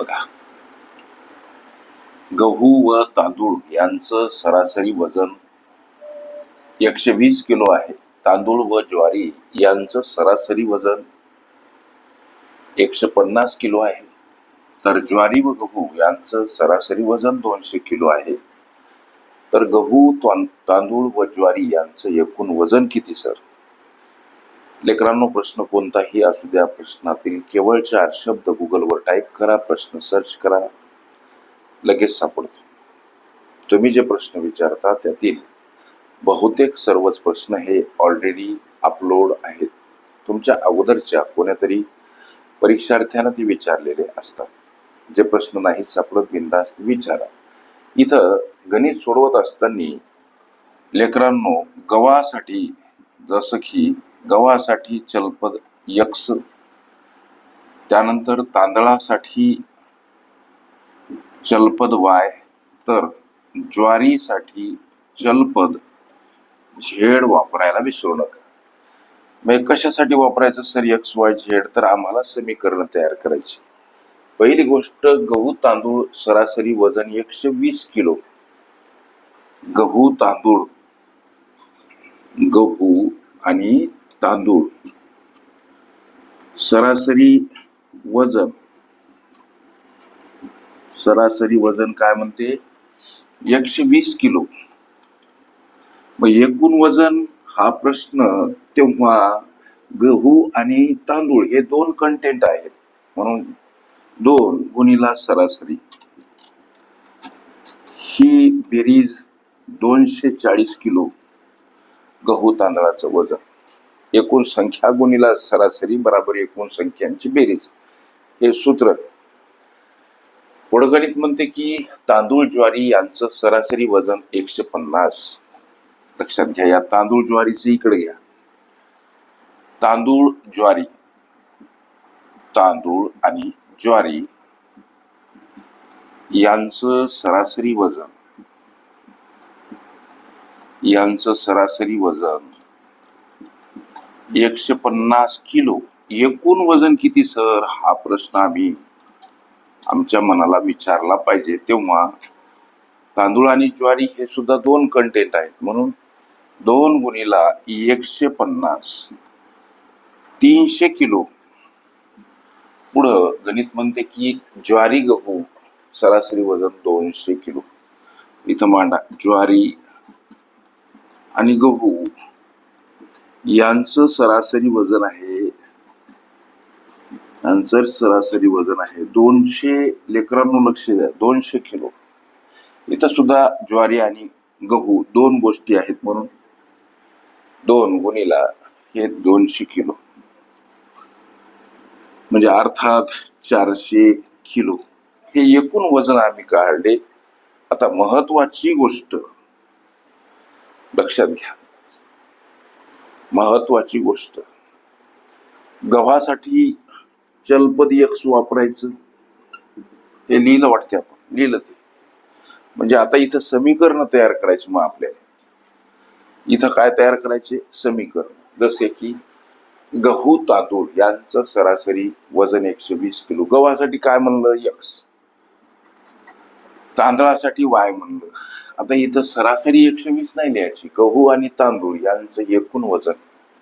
बघा. गहू व तांदूळ यांचं सरासरी वजन एकशे वीस किलो आहे. तांदूळ व ज्वारी यांचं सरासरी वजन एकशे पन्नास किलो आहे. तर ज्वारी व गहू यांचं सरासरी वजन दोनशे किलो आहे. तर गहू तांदूळ व ज्वारी यांचं एकूण वजन किती सर? लेकरांनो प्रश्न कोणताही असू द्या. प्रश्नातील केवळ चार शब्द गुगलवर टाईप करा. प्रश्न सर्च करा. लगेच सापडतो. तुम्ही जे प्रश्न विचारता त्यातील बहुतेक सर्वच प्रश्न हे ऑलरेडी अपलोड आहेत. तुमच्या अगोदरच्या कोण्यातरी परीक्षार्थ्यानं ते विचारलेले असतात. जे प्रश्न नाही सापडत बिंदास्त विचारा. इथं गणित सोडवत असताना लेकरांनो गव्हासाठी जसं की गव्हासाठी चलपद यक्स त्यानंतर तांदळासाठी चलपद वाय तर ज्वारीसाठी चलपद झेड वापरायला विसरू नका. मग कशासाठी वापरायचं सर एक्स वाय झेड? तर आम्हाला समीकरण तयार करायची. पहिली गोष्ट गहू तांदूळ सरासरी वजन एकशे वीस किलो. गहू तांदूळ गहू आणि तांदूळ सरासरी वजन. सरासरी वजन काय म्हणते? एकशे वीस किलो. मग एकूण वजन हा प्रश्न तेव्हा गहू आणि तांदूळ हे दोन कंटेंट आहेत. म्हणून दोन गुणीला सरासरी. ही बेरीज दोनशे चाळीस किलो गहू तांदळाचं वजन. एकूण संख्या गुणीला सरासरी बराबर एकूण संख्यांची बेरीज. हे सूत्र पुढगणित म्हणते की तांदूळ ज्वारी यांचं सरासरी वजन एकशे पन्नास. लक्षात घ्या या तांदूळ ज्वारीचे इकडे घ्या तांदूळ ज्वारी. तांदूळ आणि ज्वारी यांचं सरासरी वजन. यांचं सरासरी वजन एकशे पन्नास किलो. एकूण वजन किती सर? हा प्रश्न आम्ही आमच्या मनाला विचारला पाहिजे. तेव्हा तांदूळ आणि ज्वारी हे सुद्धा दोन कंटेंट आहेत. म्हणून दोन गुणीला एकशे पन्नास. तीनशे किलो. पुढं गणित म्हणते की ज्वारी गहू सरासरी वजन दोनशे किलो. इथं मांडा. ज्वारी आणि गहू यांचं सरासरी वजन आहे. यांचं सरासरी वजन आहे. दोनशे लेकरांनो लक्ष द्या. दोनशे किलो. इथं सुद्धा ज्वारी आणि गहू दोन गोष्टी आहेत म्हणून. दोन गुणीला हे दोनशे किलो. म्हणजे अर्थात चारशे किलो. हे एकूण वजन आम्ही काढले. आता महत्वाची गोष्ट लक्षात घ्या. महत्वाची गोष्ट. गव्हासाठी चलपद यक्ष वापरायचं. हे लिहिलं वाटते आपण लिहिलं ते म्हणजे आता इथं समीकरण तयार करायचे मग आपल्याला. इथं काय तयार करायचे? समीकरण. जसे की गहू तांदूळ यांचं सरासरी वजन एकशे वीस किलो. गव्हासाठी काय म्हणलं? यक्स. तांदळासाठी वाय म्हणलं. आता इथं सरासरी एकशे वीस नाही लिहायची गहू आणि तांदूळ यांचं एकूण वजन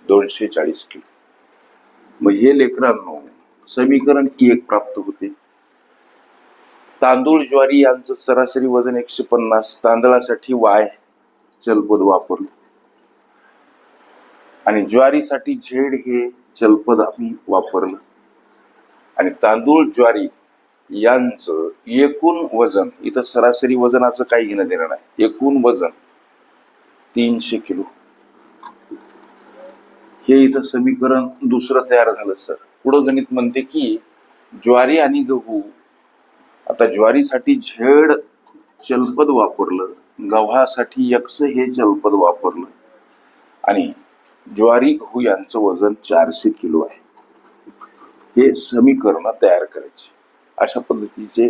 दोनशे चाळीस किलो. मग हे लेकरांनो समीकरण एक प्राप्त होते. तांदूळ ज्वारी यांचं सरासरी वजन एकशे पन्नास तांदळासाठी वाय चलपद वापरलं. आणि ज्वारीसाठी झेड हे चलपद आम्ही वापरलं. आणि तांदूळ ज्वारी यांचं एकूण वजन इथं सरासरी वजनाचं काही घेणं देणं नाही. एकूण वजन तीनशे किलो. हे इथं समीकरण दुसरं तयार झालं सर. पुढं गणित म्हणते की ज्वारी आणि गहू आता ज्वारीसाठी झेड चलपद वापरलं गव्हासाठी यक्ष हे चलपद वापरलं आणि ज्वारी गहू यांचं वजन चारशे किलो आहे. हे समीकरण तयार करायचे. अशा पद्धतीचे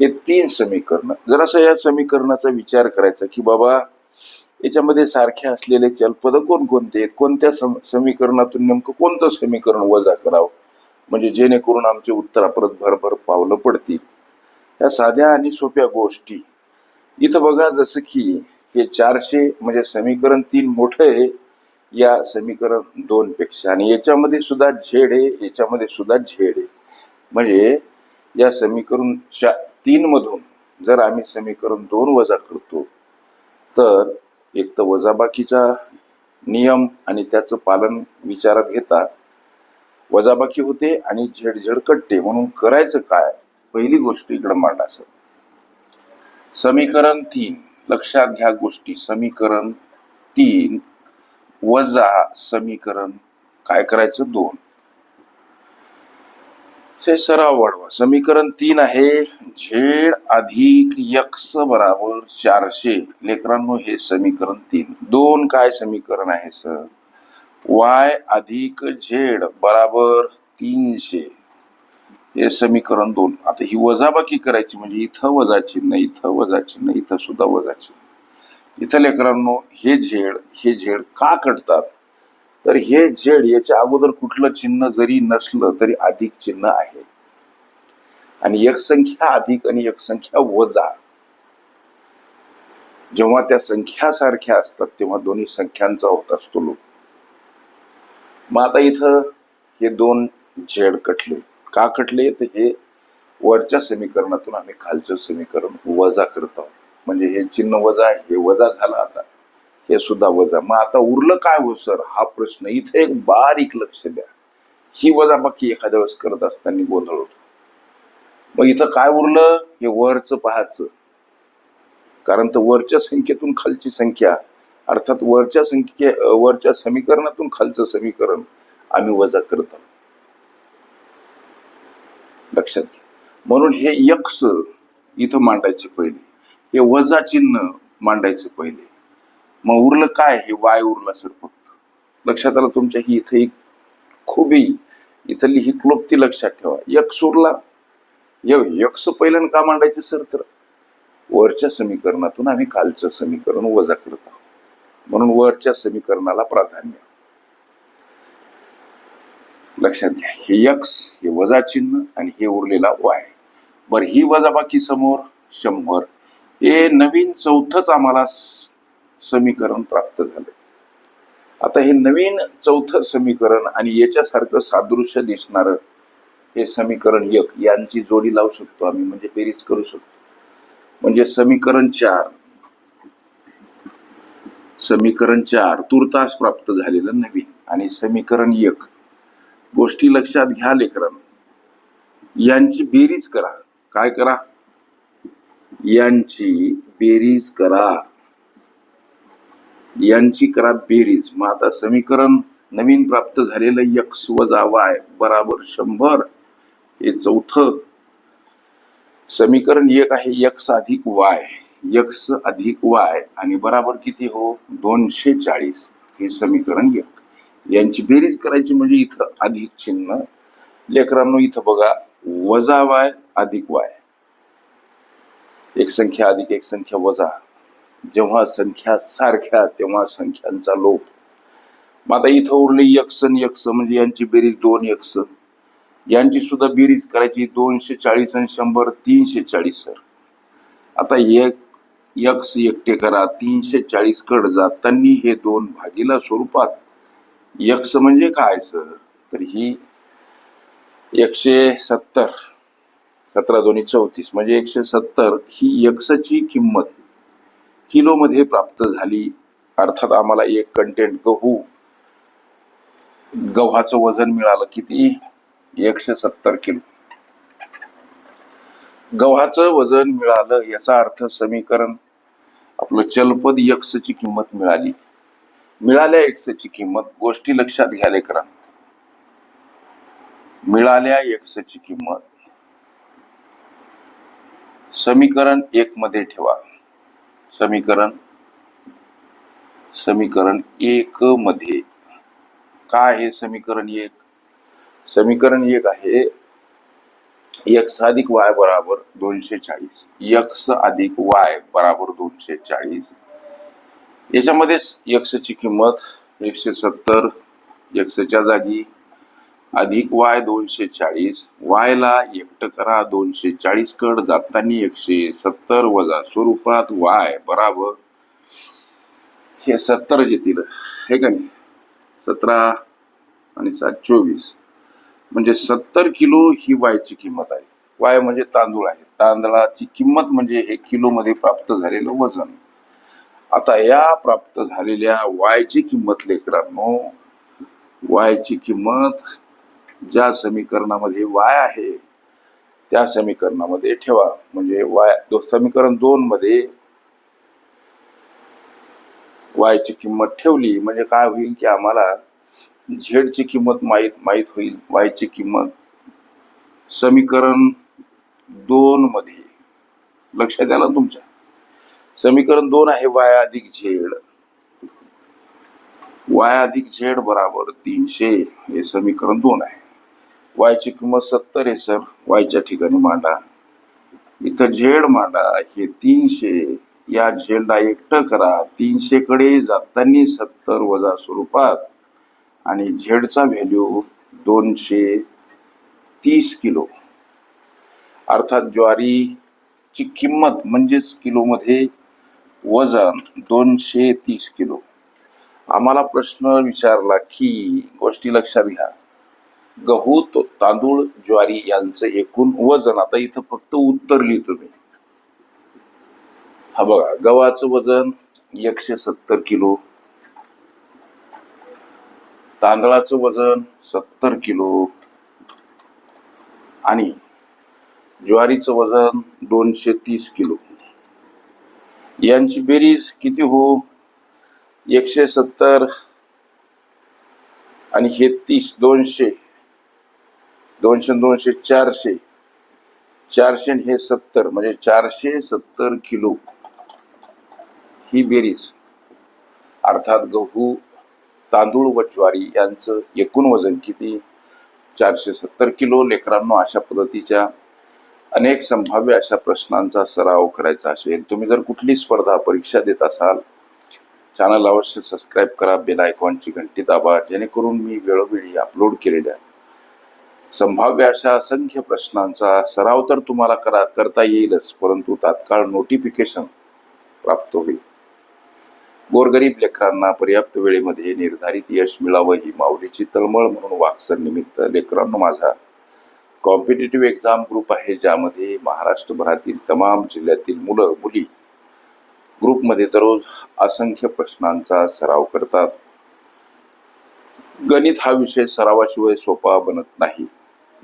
हे तीन समीकरण जरासं या समीकरणाचा विचार करायचा की बाबा याच्यामध्ये सारखे असलेले चलपद कोणकोणते आहेत? कोणत्या सम- समीकरणातून नेमकं कोणतं समीकरण वजा करावं? म्हणजे जेणेकरून आमचे उत्तरा परत भरभर पावलं पडतील. या साध्या आणि सोप्या गोष्टी. इथं बघा जसं की हे चारशे म्हणजे समीकरण तीन मोठं आहे या समीकरण दोन पेक्षा आणि याच्यामध्ये सुद्धा झेड आहे याच्यामध्ये सुद्धा झेड आहे. म्हणजे या समीकरण तीन मधून जर आम्ही समीकरण दोन वजा करतो तर एक तर वजाबाकीचा नियम आणि त्याचं पालन विचारात घेता वजाबाकी होते आणि झेड झेड कटते म्हणून करायचं काय? पहिली गोष्ट इकडे मांडायचं समीकरण तीन. लक्षात घ्या गोष्टी. समीकरण तीन वजा समीकरण काय करायचं? दोन. हे सराव वाढवा समीकरण तीन आहे झेड अधिक यक्स बराबर चारशे. लेकरांनो हे समीकरण तीन. दोन काय समीकरण आहे सर? वाय अधिक झेड बराबर तीनशे. हे समीकरण दोन. आता ही वजाबाकी करायची म्हणजे इथं वजा चिन्ह इथं वजा चिन्ह इथं सुद्धा वजा चिन्ह. इथं लेकरांनो हे झेड हे झेड का कटतात? तर हे झेड याच्या अगोदर कुठलं चिन्ह जरी नसलं तरी अधिक चिन्ह आहे. आणि एक संख्या अधिक आणि एक संख्या वजा. जेव्हा त्या संख्या सारख्या असतात तेव्हा दोन्ही संख्यांचा होत असतो लोक मग आता इथं हे दोन झेड कटले. का कटले? तर हे वरच्या समीकरणातून आम्ही खालचं समीकरण वजा करत आहोत. म्हणजे हे चिन्ह वजा आहे हे वजा झालं आता. हे सुद्धा वजा. मग आता उरलं काय हो सर? हा प्रश्न इथे एक बारीक लक्ष द्या. ही वजाबाकी एखाद्या वेळेस करत असताना गोंधळ होतो. मग इथं काय उरलं? हे वरचं पाहायचं. कारण तर वरच्या संख्येतून खालची संख्या अर्थात वरच्या संख्ये वरच्या समीकरणातून खालचं समीकरण आम्ही वजा करत आहोत. लक्षात घ्या. म्हणून हे यक्स इथं मांडायचे पहिले. हे वजा चिन्ह मांडायचे पहिले. मग उरलं काय? हे वाय उरला सर फक्त. लक्षात आलं तुमच्या ही इथे एक खुबी. इथली ही क्लोप्ती लक्षात ठेवा. यक्ष उरला. यक्ष पहिल्यानं का मांडायचे सर? तर वरच्या समीकरणातून आम्ही कालचं समीकरण वजा करत आहोत. म्हणून वरच्या समीकरणाला प्राधान्य. लक्षात घ्या हे यक्स हे वजा चिन्ह आणि हे उरलेला वाय. बर ही वजाबाकी समोर शंभर. हे नवीन चौथच आम्हाला समीकरण प्राप्त झालं. आता हे नवीन चौथं समीकरण आणि याच्यासारखं सादृश्य दिसणार हे समीकरण एक यांची जोडी लावू शकतो आम्ही म्हणजे बेरीज करू शकतो. म्हणजे समीकरण चार. समीकरण चार तुर्तास प्राप्त झालेलं नवीन आणि समीकरण एक. गोष्टी लक्षात घ्या लेकरांनो यांची बेरीज करा. काय करा? यांची बेरीज करा. यांची करा बेरीज. मग आता समीकरण नवीन प्राप्त झालेलं यक्स वजा वाय बराबर शंभर. हे चौथ समीकरण एक आहे यक्स अधिक वाय यक्स अधिक वाय आणि बराबर किती हो? दोनशे चाळीस. हे समीकरण एक. यांची बेरीज करायची म्हणजे इथं अधिक चिन्ह. लेकरांनो इथं बघा वजा वाय अधिक वाय एक संख्या अधिक एक संख्या वजा. जेव्हा संख्या सारख्या तेव्हा संख्यांचा लोप. मग आता इथं उरले यक्षन यक्ष म्हणजे यांची बेरीज दोन यक्ष यांची सुद्धा बेरीज करायची दोनशे चाळीस आणि शंभर तीनशे चाळीस सर. आता एक यक्ष एकटे करा तीनशे चाळीस कड जाताना हे दोन भागीला स्वरूपात. यक्ष म्हणजे काय सर? तर ही एकशे सत्तर सतरा दोन्ही चौतीस म्हणजे एकशे सत्तर ही यक्षची किंमत. किलोमध्ये प्राप्त झाली. अर्थात आम्हाला एक कंटेंट गहू गव्हाचं वजन मिळालं किती? एकशे सत्तर किलो. गव्हाचं वजन मिळालं याचा अर्थ समीकरण. आपलं चलपद यक्सची किंमत मिळाली. मिळाल्या एक्सची किंमत गोष्टी लक्षात घ्या करा मिळाल्या एक्सची किंमत. समीकरण एक मध्ये ठेवा. समीकरण समीकरण एक मध्ये. काय आहे समीकरण एक? समीकरण एक आहे एक्स अधिक वाय बराबर दोनशे चाळीस. एक्स अधिक वाय बराबर दोनशे चाळीस. याच्यामध्ये ची किंमत एकशे सत्तर एक्सच्या जागी अधिक वाय दोनशे चाळीस वायला एकटं करा दोनशे चाळीस कड जाताना एकशे सत्तर वजा स्वरूपात वाय बराबर. हे सत्तर येतील हे का नाही? सतरा आणि सात चोवीस. म्हणजे सत्तर किलो ही वायची किंमत आहे. वाय म्हणजे तांदूळ आहे. तांदळाची किंमत म्हणजे एक किलो मध्ये प्राप्त झालेलं वजन. आता या प्राप्त झालेल्या वायची किंमत लेकरांनो वायची किंमत ज्या समीकरणामध्ये वाय आहे त्या समीकरणामध्ये ठेवा. म्हणजे वाय दो- समीकरण दोन मध्ये वायची किंमत ठेवली म्हणजे काय होईल की आम्हाला झेडची किंमत माहीत माहीत होईल. वायची किंमत समीकरण दोन मध्ये. लक्षात आलं ना तुमच्या? समीकरण दोन आहे वाय अधिक झेड वाय अधिक झेड बराबर तीनशे हे समीकरण दोन आहे. वायची किंमत सत्तर आहे सर. वायच्या ठिकाणी मांडा. इथं झेड मांडा. हे तीनशे या झेडला एकटं करा. तीनशे कडे जाताना सत्तर वजा स्वरूपात. आणि झेडचा व्हॅल्यू दोनशे तीस किलो. अर्थात ज्वारीची किंमत म्हणजेच किलोमध्ये वजन दोनशे तीस किलो. आम्हाला प्रश्न विचारला की गोष्टी लक्षात घ्या. गहू तांदूळ ज्वारी यांचं एकूण वजन. आता इथं फक्त उत्तर लिहितो मी. हा बघा गव्हाचं वजन एकशे सत्तर किलो. तांदळाचं वजन सत्तर किलो. आणि ज्वारीचं वजन दोनशे तीस किलो. यांची बेरीज किती हो? एकशे सत्तर आणि हे तीस दोनशे. दोनशे दोनशे चारशे. चारशे हे सत्तर म्हणजे चारशे सत्तर किलो. ही बेरीज. अर्थात गहू तांदूळ व ज्वारी यांचं एकूण वजन किती? चारशे सत्तर किलो. लेकरांनो अशा पद्धतीच्या अनेक संभाव्य अशा प्रश्नांचा सराव करायचा असेल. तुम्ही जर कुठली स्पर्धा परीक्षा देत असाल चॅनल अवश्य सबस्क्राईब करा. बेल आयकॉनची घंटी दाबा. जेणेकरून मी वेळोवेळी अपलोड केलेल्या संभाव्य अशा असंख्य प्रश्नांचा सराव तर तुम्हाला करा करता येईलच परंतु तात्काळ नोटिफिकेशन प्राप्त होईल. गोरगरीब लेकरांना पर्याप्त वेळेमध्ये निर्धारित यश मिळावं ही माऊलीची तळमळ म्हणून वाक्सर निमित्त लेकरांना माझा कॉम्पिटेटिव्ह एक्झाम ग्रुप आहे ज्यामध्ये महाराष्ट्रभरातील तमाम जिल्ह्यातील मुलं मुली ग्रुपमध्ये दररोज असंख्य प्रश्नांचा सराव करतात. गणित हा विषय सरावाशिवाय सोपा बनत नाही.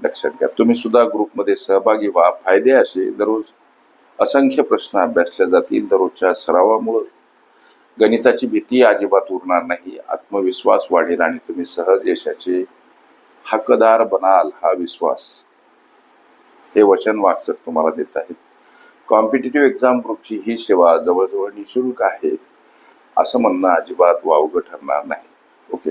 लक्षात घ्या. तुम्ही सुद्धा ग्रुपमध्ये सहभागी व्हा. फायदे असे दररोज असंख्य प्रश्न अभ्यासले जातील. दररोजच्या सरावामुळं गणिताची भीती अजिबात उरणार नाही. आत्मविश्वास वाढेल आणि तुम्ही सहज यशाचे हकदार बनाल हा विश्वास. हे वचन वाचक तुम्हाला देत आहेत. कॉम्पिटेटिव्ह एक्झाम ग्रुपची ही सेवा जवळजवळ निशुल्क आहे. असं म्हणणं अजिबात वावगं ठरणार नाही. ओके?